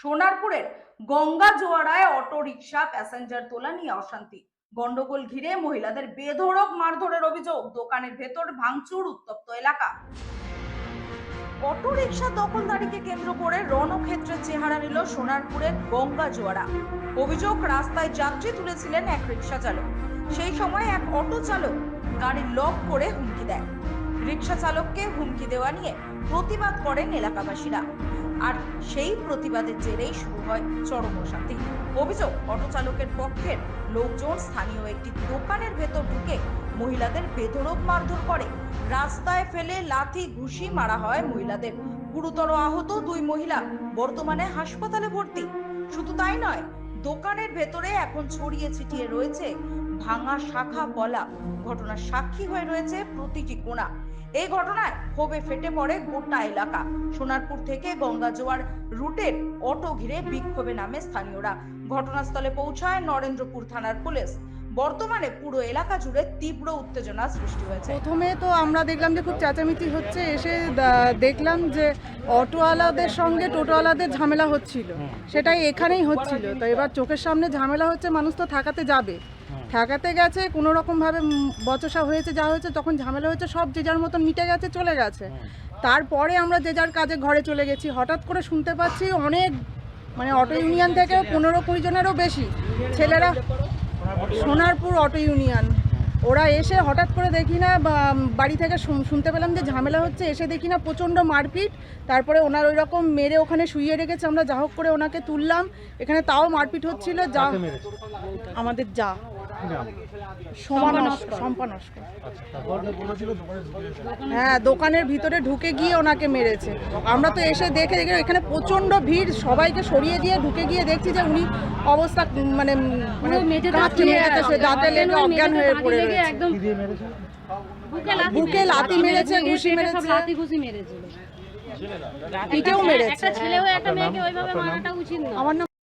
সোনারপুরের গঙ্গা জোয়ারায় auto rickshaw passenger তোলা নিয়ে অশান্তি। গন্ডগোল ঘিরে মহিলাদের বেধড়ক মারধরের অভিযোগ। দোকানের ভেতর ভাঙচুর উত্তপ্ত এলাকা। অটো রিক্সা দখলদারিকে কেন্দ্র করে রণক্ষেত্রের চেহারা নিল সোনারপুরের গঙ্গা জোয়ারা। অভিযোগ, রাস্তায় যাত্রী তুলেছিলেন এক রিক্সা চালক। সেই সময় এক অটো চালক গাড়ি লক করে হুমকি দেয়। রিক্সা চালককে হুমকি দেওয়া নিয়ে প্রতিবাদ করেন এলাকাবাসীরা। আর সেই প্রতিবাদের জেরেই শুরু হয় চরম অশান্তি অভিযোগ অটো চালকের পক্ষের লোকজন স্থানীয় একটি দোকানের ভেতর ঢুকে মহিলাদের বেধড়ক মারধর করে। রাস্তায় ফেলে লাথি, ঘুষি মারা হয় মহিলাদের। গুরুতর আহত দুই মহিলা বর্তমানে হাসপাতালে ভর্তি। শুধু তাই নয় দোকানের ভেতরে এখন ছড়িয়ে ছিটিয়ে রয়েছে ভাঙা শাখা পলা ঘটনার সাক্ষী হয়ে রয়েছে প্রতিটি কোণা। এই ঘটনায় ক্ষোভে ফেটে পড়ে গোটা এলাকা। সোনারপুর থেকে গঙ্গা জোয়ার রুটের অটো ঘিরে বিক্ষোভে নামে স্থানীয়রা। ঘটনাস্থলে পৌঁছায় নরেন্দ্রপুর থানার পুলিশ। বর্তমানে পুরো এলাকা জুড়ে তীব্র উত্তেজনা সৃষ্টি হয়েছে। প্রথমে তো আমরা দেখলাম যে খুব চেঁচামেচি হচ্ছে, এসে দেখলাম যে অটোওয়ালাদের সঙ্গে টোটোওয়ালাদের ঝামেলা হচ্ছিল। সেটাই এখানেই হচ্ছিল। তো এবার চোখের সামনে ঝামেলা হচ্ছে, মানুষ তো থাকাতে যাবে। ঠেকাতে গেছে কোনো রকমভাবে বচসা হয়েছে, যা হয়েছে, তখন ঝামেলা হয়েছে, সব যে যার মতন মিটে গেছে, চলে গেছে। তারপরে আমরা যে যার কাজে ঘরে চলে গেছি। হঠাৎ করে শুনতে পাচ্ছি অনেক মানে অটো ইউনিয়ন থেকে পনেরো কুড়ি জনেরও বেশি ছেলেরা সোনারপুর অটো ইউনিয়ন। ওরা এসে হঠাৎ করে দেখি না বাড়ি থেকে শুন- শুনতে পেলাম যে ঝামেলা হচ্ছে এসে দেখি না প্রচণ্ড মারপিট। তারপরে ওনার ওই রকম মেরে ওখানে শুইয়ে রেখেছে আমরা যা হোক করে ওনাকে তুললাম। এখানে তাও মারপিট হচ্ছিল যা আমাদের যা। হ্যাঁ দোকানের ভিতরে ঢুকে গিয়ে ওনাকে মেরেছে। আমরা তো এসে দেখে দেখে এখানে প্রচণ্ড ভিড় সবাইকে সরিয়ে দিয়ে ঢুকে গিয়ে দেখছি যে উনি অবস্থা মানে মানে দাঁতে লেগে অজ্ঞান হয়ে পড়ে বুকে লাথি মেরেছে ঘুষি মেরেছে লাথি ঘুষি মেরেছিল। মেরেছে। একটা ছেলে একটা মেয়েকে ওইভাবে মারাটা উচিত না আমার